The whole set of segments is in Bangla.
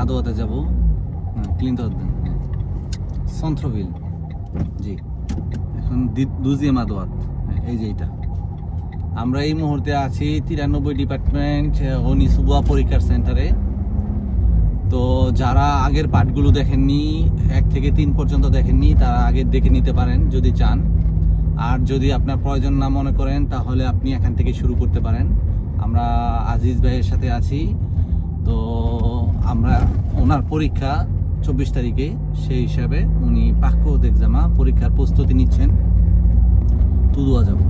আদোয়াতে যাব। ক্লিনতে সন্থ্রভিল জি। এখন দি- দুজিয়াম আদোয়াত হ্যাঁ, এই যে এটা আমরা এই মুহূর্তে আছি তিরানব্বই ডিপার্টমেন্ট অনিসুবুয়া পরীক্ষার সেন্টারে তো যারা আগের পার্টগুলো দেখেননি এক থেকে তিন পর্যন্ত দেখেননি তারা আগে দেখে নিতে পারেন যদি চান। আর যদি আপনার প্রয়োজন না মনে করেন তাহলে আপনি এখান থেকে শুরু করতে পারেন। আমরা আজিজ ভাইয়ের সাথে আছি। তো আমরা ওনার পরীক্ষা চব্বিশ তারিখে, সেই হিসাবে উনি পাক্য জামা পরীক্ষার প্রস্তুতি নিচ্ছেন। তুদুয়া যাব।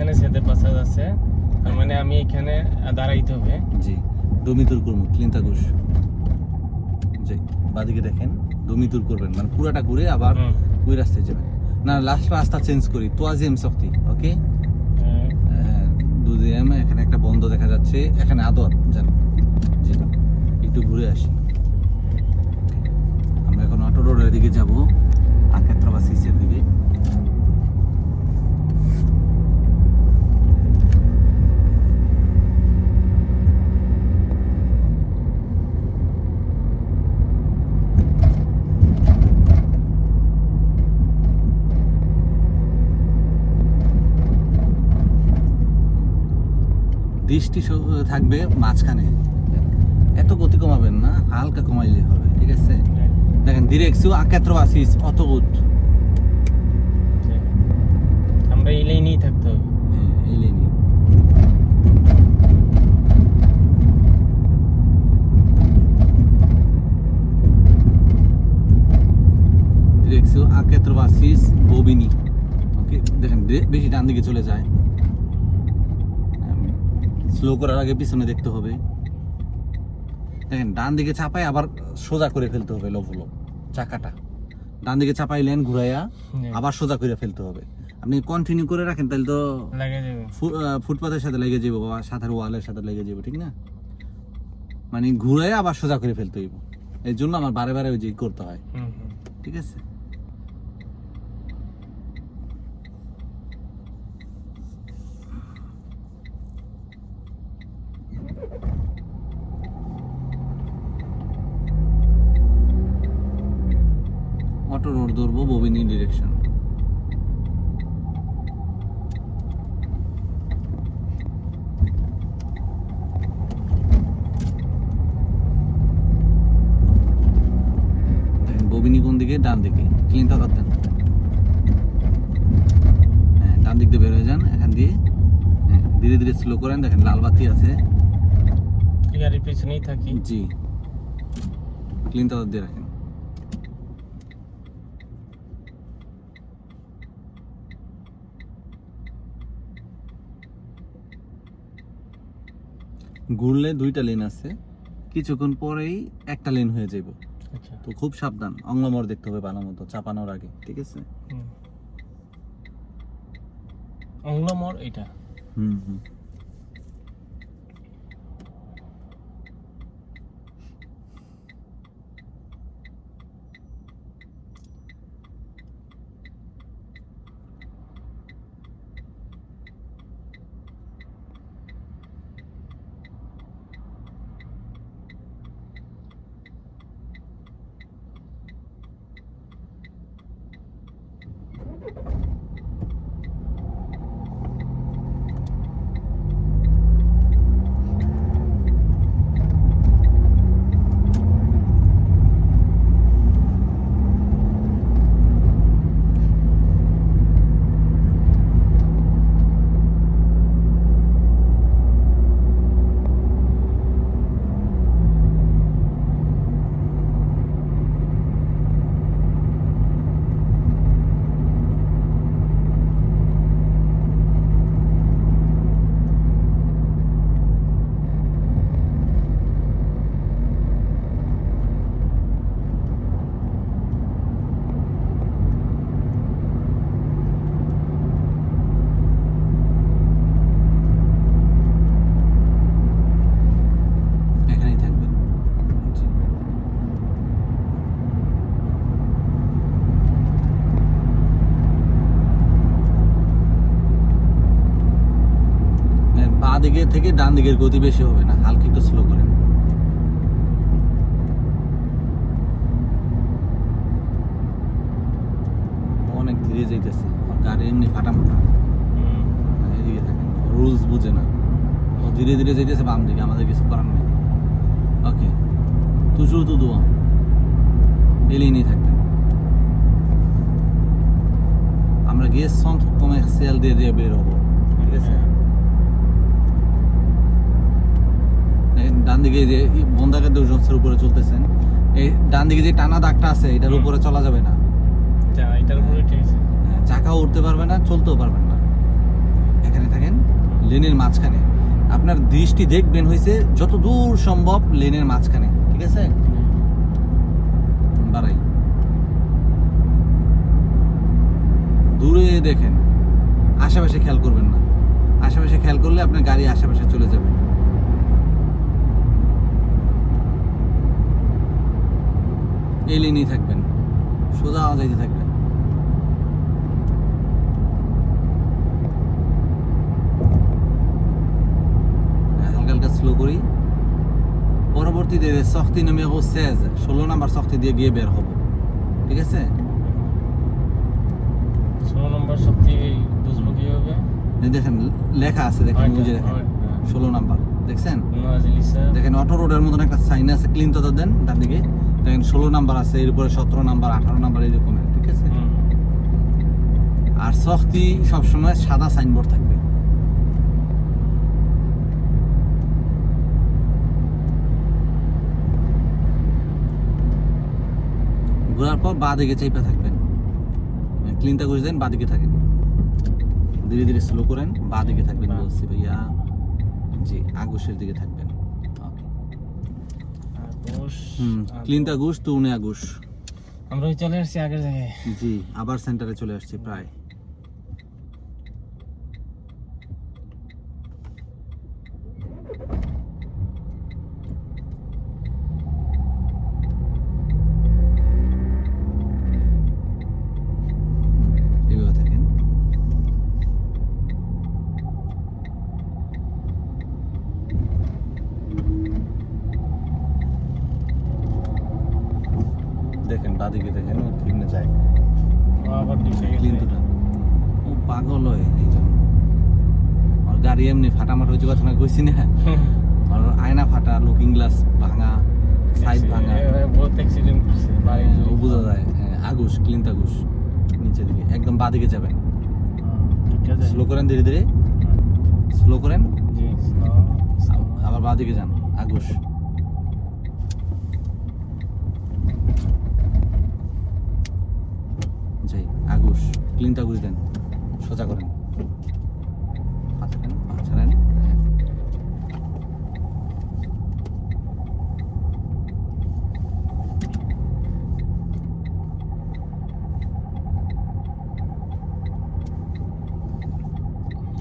যে এইখানে সেতে পাশা যাচ্ছে তার মানে আমি এখানে দাঁড়াইতে হবে। জি দমিতুর করব ক্লিনতাকুশ জি বাদিকে দেখেন দমিতুর করবেন। মানে পুরাটা ঘুরে আবার ওই রাস্তায় যাবেন। না লাস্ট রাস্তা চেঞ্জ করি। তোয়াজিএম শক্তি ওকে হুম। দুজিএম এখানে একটা বন্ধ দেখা যাচ্ছে। এখানে আদর জান জি একটু ঘুরে আসি। আমরা এখন অটো রোডের দিকে যাব। আকেত্রা বা সিসের দিকে দৃষ্টি স- থাকবে মাঝখানে। এত গতি কমাবেন না হালকা কমাইলে হবে ঠিক আছে? দেখেন ডিরেক্সু আকেত্র আসিস অত গুড আমরা এই লাইনেই থাকতে হবে। এই আকেত্র আসিস ববিনি। ওকে দেখেন বেশি ডান দিকে চলে যায়। স্লো করার আগে পিছনে দেখতে হবে। দেখেন ডান দিকে চাপায় আবার সোজা করে ফেলতে হবে লফলো চাকাটা। ডান দিকে চাপাইলেন ঘুরাইয়া আবার সোজা করে ফেলতে হবে। আপনি কন্টিনিউ করে রাখেন তাহলে তো ফুটপাথের সাথে লেগে যাব বা সাথের ওয়ালের সাথে লেগে যাব ঠিক না? মানে ঘুরে আবার সোজা করে ফেলতে হইব। এই জন্য আমার বারে বারে ওই যে করতে হয়। ঠিক আছে? অটো রোড ধরবো ববিনী ডিরেকশন ববিনী কোন দিকে? ডান দিকে। ক্লিনটা করতেন হ্যাঁ ডান দিক দিয়ে বের হয়ে যান এখান দিয়ে। হ্যাঁ ধীরে ধীরে স্লো করেন দেখেন লাল বাতি আছে। গাড়ির পিছনেই থাকি। জি। ক্লিনটা দিয়ে রাখেন। ঘুরলে দুইটা লেন আছে কিছুক্ষণ পরেই একটা লেন হয়ে যাব আচ্ছা। তো খুব সাবধান অঙ্গমর দেখতে হবে ভালো মতো চাপানোর আগে ঠিক আছে? অঙ্গমর এটা হুম হুম এখানেই থাকবেন জি হ্যাঁ, বাঁ দিকে থেকে ডান দিকের গতি বেশি হবে না হালকা একটু স্লো করেন অনেক ধীরে যাইতেছে গাড়ি এমনি। এদিকে থাকেন রুলস বুঝে না। ও ধীরে ধীরে যেতেছে বাম দিকে আমাদের কিছু করার নেই। ওকে toujours tout droit এলিয়েনই থাকবেন। আমরা গিয়ে সেন্ট্র কমার্শিয়াল দিয়ে দিয়ে বের হব ঠিক আছে দেখেন, ডান দিকে যে বন্দাকে দুজনের উপরে চলতেছেন এই ডান দিকে যে টানা দাগটা আছে এটার উপরে চলা যাবে না। এটার উপরে ঠিক আছে। হ্যাঁ, চাকাও উঠতে পারবে না চলতেও পারবেন না। এখানে থাকেন লেনের মাঝখানে। আপনার দৃষ্টি দেখবেন হয়েছে যত দূর সম্ভব লেনের মাঝখানে ঠিক আছে? বাড়াই। দূরে দেখেন আশেপাশে খেয়াল করবেন না। আশেপাশে খেয়াল করলে আপনার গাড়ি আশেপাশে চলে যাবে। এই থাকবেন। সোজা যাইতে থাকবেন। হালকা হালকা স্লো করি। পরবর্তীতে শক্তি নামে ও সেজ ষোলো নাম্বার শক্তি দিয়ে গিয়ে বের হব। ঠিক আছে? ষোলো নম্বর শক্তি বুঝব কীভাবে? দেখেন লেখা আছে দেখেন ওই যে দেখেন হ্যাঁ। ষোলো নাম্বার দেখছেন? দেখেন অটো রোডের মতন একটা সাইন আছে ক্লিন তত দেন ডান দিকে। দেখেন ষোলো নাম্বার আছে এর উপরে সতেরো নাম্বার আঠারো নাম্বার এরকম ঠিক আছে। আর শক্তি সবসময় সাদা সাইনবোর্ড থাকবে। ঘোরার পর বা দিকে চাইপা থাকবেন। ক্লিনটা করে দেন বা দিকে থাকেন। ধীরে ধীরে স্লো করেন বা দিকে থাকবেন বলছি ভাইয়া। জি আগুশের দিকে থাকবেন। হুম। ক্লিনটা ঘুষ তো উনিয়া আগুশ আমরা চলে আসছি আগের জায়গায়। জি আবার সেন্টারে চলে আসছি প্রায় হুম, এইভাবে থাকেন বাদিকে দেখেন। ও কেমনে যায় ও আবার ডিসে ক্লিন গেছে দুটা। ও পাগল হয় এই জন্য আর গাড়ি এমনি ফাটামাট হয়েছে কথা না কইছি না। আর আয়না ফাটা লুকিং গ্লাস ভাঙা সাইড ভাঙা। বহুত অ্যাক্সিডেন্ট করছে হ্যাঁ, ও বোঝা যায়। হ্যাঁ আগুস ক্লিন তাগুস নিচের দিকে একদম বাদিকে যাবেন। স্লো করেন ধীরে ধীরে। স্লো করেন। জি slow, slow। আবার যান আগুস। আগুস ক্লিন তাগুস দেন সোজা করেন। ছাড়েন।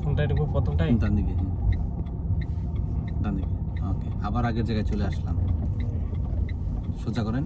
কোনটা প্রথমটাই ঢুকবো? প্রথমটাই ডান দিকে ডান দিকে ওকে। আবার আগের জায়গায় চলে আসলাম। সোজা করেন।